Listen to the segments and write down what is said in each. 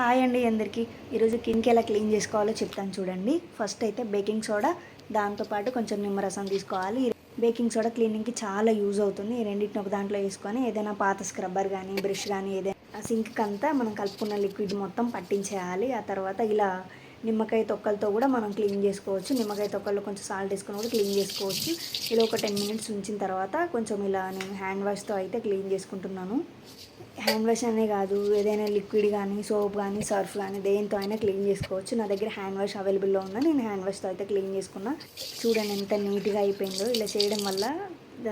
Hi అండి అందరికీ. ఈరోజు కింకి ఎలా క్లీన్ చేసుకోవాలో చెప్తాను చూడండి. ఫస్ట్ అయితే బేకింగ్ సోడా దాంతోపాటు కొంచెం నిమ్మరసం తీసుకోవాలి. బేకింగ్ సోడా క్లీనింగ్కి చాలా యూజ్ అవుతుంది. ఈ రెండింటిని ఒక దాంట్లో వేసుకొని ఏదైనా పాత స్క్రబ్బర్ కానీ బ్రష్ కానీ ఏదైనా ఆ సింక్కి అంతా మనం కలుపుకున్న లిక్విడ్ మొత్తం పట్టించేయాలి. ఆ తర్వాత ఇలా నిమ్మకాయ తొక్కలతో కూడా మనం క్లీన్ చేసుకోవచ్చు. నిమ్మకాయ తొక్కల్లో కొంచెం సాల్ట్ వేసుకొని కూడా క్లీన్ చేసుకోవచ్చు. ఇలా ఒక టెన్ మినిట్స్ ఉంచిన తర్వాత కొంచెం ఇలా నేను హ్యాండ్ వాష్తో అయితే క్లీన్ చేసుకుంటున్నాను. హ్యాండ్ వాష్ అనే కాదు ఏదైనా లిక్విడ్ కానీ సోప్ కానీ సర్ఫ్ కానీ దేంతో అయినా క్లీన్ చేసుకోవచ్చు. నా దగ్గర హ్యాండ్ వాష్ అవైలబుల్లో ఉందా నేను హ్యాండ్ వాష్తో అయితే క్లీన్ చేసుకున్నా. చూడండి ఎంత నీట్గా అయిపోయిందో. ఇలా చేయడం వల్ల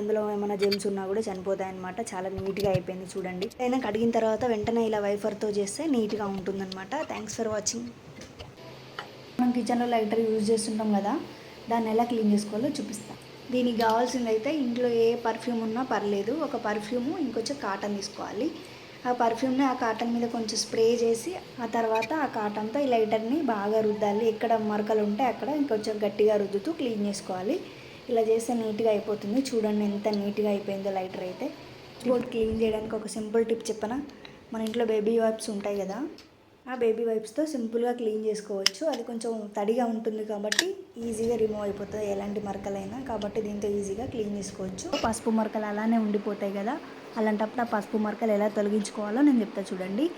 అందులో ఏమైనా జెమ్స్ ఉన్నా కూడా చనిపోతాయి అనమాట చాలా నీట్గా అయిపోయింది చూడండి. అయినా కడిగిన తర్వాత వెంటనే ఇలా వైఫర్తో చేస్తే నీట్గా ఉంటుందన్నమాట. థ్యాంక్స్ ఫర్ వాచింగ్ మనం కిచెన్లో లైటర్ యూజ్ చేస్తుంటాం కదా దాన్ని ఎలా క్లీన్ చేసుకోవాలో చూపిస్తాను దీనికి కావాల్సింది అయితే ఇంట్లో ఏ పర్ఫ్యూమ్ ఉన్నా పర్లేదు. ఒక పర్ఫ్యూము ఇంకొంచెం కాటన్ తీసుకోవాలి. ఆ పర్ఫ్యూమ్ని ఆ కాటన్ మీద కొంచెం స్ప్రే చేసి ఆ తర్వాత ఆ కాటన్తో ఈ లైటర్ని బాగా రుద్దాలి. ఎక్కడ మరకలు ఉంటే అక్కడ ఇంకొంచెం గట్టిగా రుద్దుతూ క్లీన్ చేసుకోవాలి. ఇలా చేస్తే నీట్గా అయిపోతుంది. చూడండి ఎంత నీట్గా అయిపోయిందో లైటర్ అయితే. బోర్డ్ క్లీన్ చేయడానికి ఒక సింపుల్ టిప్ చెప్పనా? మన ఇంట్లో బేబీ వైప్స్ ఉంటాయి కదా. బేబీ వైప్స్తో సింపుల్గా క్లీన్ చేసుకోవచ్చు. అది కొంచెం తడిగా ఉంటుంది కాబట్టి ఈజీగా రిమూవ్ అయిపోతుంది. ఎలాంటి మరకలైనా కాబట్టి దీంతో ఈజీగా క్లీన్ చేసుకోవచ్చు. పసుపు మరకలు అలానే ఉండిపోతాయి కదా. అలాంటప్పుడు ఆ పసుపు మరకలు ఎలా తొలగించుకోవాలో నేను చెప్తా చూడండి.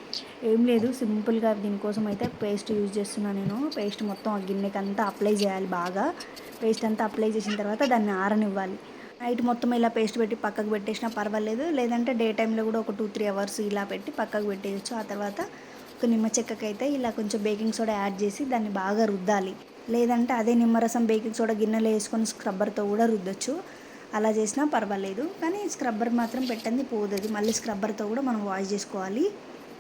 ఏం లేదు సింపుల్గా దీనికోసం అయితే పేస్ట్ యూజ్ చేస్తున్నాను నేను. పేస్ట్ మొత్తం ఆ గిన్నెకి అంతా అప్లై చేయాలి బాగా. పేస్ట్ అంతా అప్లై చేసిన తర్వాత దాన్ని ఆరనివ్వాలి. నైట్ మొత్తం ఇలా పేస్ట్ పెట్టి పక్కకు పెట్టేసినా పర్వాలేదు. లేదంటే డే టైంలో కూడా ఒక టూ త్రీ అవర్స్ ఇలా పెట్టి పక్కకు పెట్టేయచ్చు. ఆ తర్వాత ఒక నిమ్మ చెక్కకైతే ఇలా కొంచెం బేకింగ్ సోడా యాడ్ చేసి దాన్ని బాగా రుద్దాలి. లేదంటే అదే నిమ్మరసం బేకింగ్ సోడా గిన్నెలో వేసుకొని స్క్రబ్బర్తో కూడా రుద్దొచ్చు. అలా చేసినా పర్వాలేదు. కానీ స్క్రబ్బర్ మాత్రం పెట్టండి పోదు మళ్ళీ స్క్రబ్బర్తో కూడా మనం వాష్ చేసుకోవాలి.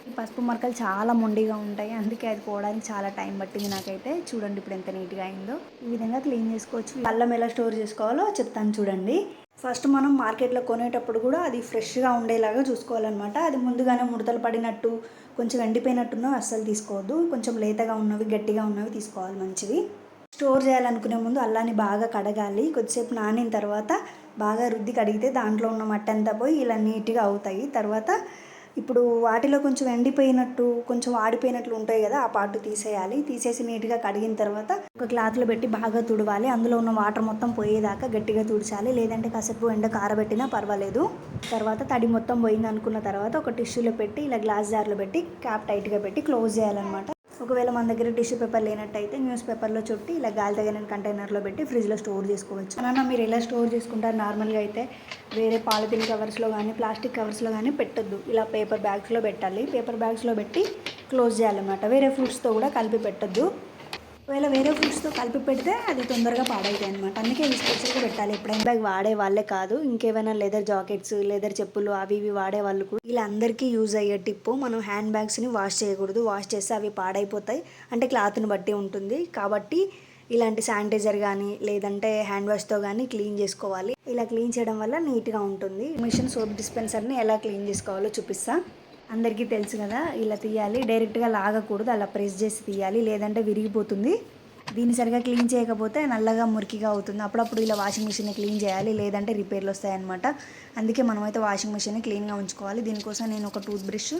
ఈ పసుపు మరకలు చాలా మొండిగా ఉంటాయి. అందుకే అది పోవడానికి చాలా టైం పట్టింది నాకైతే. చూడండి ఇప్పుడు ఎంత నీట్గా అయిందో. ఈ విధంగా క్లీన్ చేసుకోవచ్చు. అల్లం ఎలా స్టోర్ చేసుకోవాలో చెప్తాను చూడండి. ఫస్ట్ మనం మార్కెట్లో కొనేటప్పుడు కూడా అది ఫ్రెష్గా ఉండేలాగా చూసుకోవాలన్నమాట. అది ముందుగానే ముడతలు పడినట్టు కొంచెం ఎండిపోయినట్టున్న అస్సలు తీసుకోవద్దు. కొంచెం లేతగా ఉన్నవి గట్టిగా ఉన్నవి తీసుకోవాలి మంచివి. స్టోర్ చేయాలనుకునే ముందు అల్లాన్ని బాగా కడగాలి. కొద్దిసేపు నానిన తర్వాత బాగా రుద్ది కడిగితే దాంట్లో ఉన్న మట్టి అంతా పోయి ఇలా నీట్గా అవుతాయి. తర్వాత ఇప్పుడు వాటిలో కొంచెం ఎండిపోయినట్టు కొంచెం ఆడిపోయినట్లు ఉంటాయి కదా ఆ పాటు తీసేయాలి. తీసేసి నీట్గా కడిగిన తర్వాత ఒక క్లాత్లో పెట్టి బాగా తుడవాలి. అందులో ఉన్న వాటర్ మొత్తం పోయేదాకా గట్టిగా తుడిచాలి. లేదంటే కాసేపు ఎండ కారబెట్టినా పర్వాలేదు. తర్వాత తడి మొత్తం పోయింది అనుకున్న తర్వాత ఒక టిష్యూలో పెట్టి ఇలా గ్లాస్ జార్లో పెట్టి క్యాప్ టైట్గా పెట్టి క్లోజ్ చేయాలన్నమాట. ఒకవేళ మన దగ్గర టిష్యూ పేపర్ లేనట్టయితే న్యూస్ పేపర్లో చుట్టి ఇలా గాలి తగిన కంటైనర్లో పెట్టి ఫ్రిడ్జ్లో స్టోర్ చేసుకోవచ్చు. అన్న మీరు ఎలా స్టోర్ చేసుకుంటారు? నార్మల్గా అయితే వేరే పాలిథిన్ కవర్స్లో కానీ ప్లాస్టిక్ కవర్స్లో కానీ పెట్టొద్దు. ఇలా పేపర్ బ్యాగ్స్లో పెట్టాలి. పేపర్ బ్యాగ్స్లో పెట్టి క్లోజ్ చేయాలన్నమాట. వేరే ఫ్రూట్స్తో కూడా కలిపి పెట్టొద్దు. ఒకవేళ వేరే ఫ్రూట్స్తో కలిపి పెడితే అది తొందరగా పాడవుతాయి అనమాట అందుకే ఇవి స్పెషల్గా పెట్టాలి ఎప్పుడైనా. బ్యాగ్ వాడే వాళ్ళే కాదు ఇంకేమైనా లెదర్ జాకెట్స్ లెదర్ చెప్పులు అవి ఇవి వాడే వాళ్ళు కూడా. ఇలా అందరికీ యూజ్ అయ్యే టిప్పు మనం హ్యాండ్ బ్యాగ్స్ని వాష్ చేయకూడదు. వాష్ చేస్తే అవి పాడైపోతాయి. అంటే క్లాత్ని బట్టి ఉంటుంది. కాబట్టి ఇలాంటి శానిటైజర్ కానీ లేదంటే హ్యాండ్ వాష్తో కానీ క్లీన్ చేసుకోవాలి. ఇలా క్లీన్ చేయడం వల్ల నీట్గా ఉంటుంది. మిషన్ సోప్ డిస్పెన్సర్ని ఎలా క్లీన్ చేసుకోవాలో చూపిస్తా. అందరికీ తెలుసు కదా ఇలా తీయాలి. డైరెక్ట్గా లాగకూడదు అలా ప్రెస్ చేసి తీయాలి. లేదంటే విరిగిపోతుంది. దీన్ని సరిగా క్లీన్ చేయకపోతే నల్లగా మురికిగా అవుతుంది. అప్పుడప్పుడు ఇలా వాషింగ్ మిషన్ని క్లీన్ చేయాలి లేదంటే రిపేర్లు వస్తాయన్నమాట. అందుకే మనమైతే వాషింగ్ మిషన్ని క్లీన్గా ఉంచుకోవాలి. దీనికోసం నేను ఒక టూత్ బ్రష్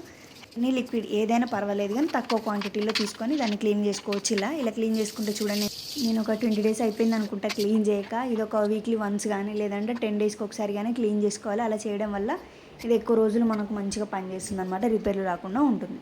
నీ లిక్విడ్ ఏదైనా పర్వాలేదు కానీ తక్కువ క్వాంటిటీలో తీసుకొని దాన్ని క్లీన్ చేసుకోవచ్చు ఇలా. ఇలా క్లీన్ చేసుకుంటే చూడండి నేను ఒక ట్వంటీ డేస్ అయిపోయింది అనుకుంటా క్లీన్ చేయక. ఇది ఒక వీక్లీ వన్స్ కానీ లేదంటే టెన్ డేస్కి ఒకసారి కానీ క్లీన్ చేసుకోవాలి. అలా చేయడం వల్ల ఇది ఎక్కువ రోజులు మనకు మంచిగా పనిచేస్తుంది అనమాట రిపేర్లు రాకుండా ఉంటుంది.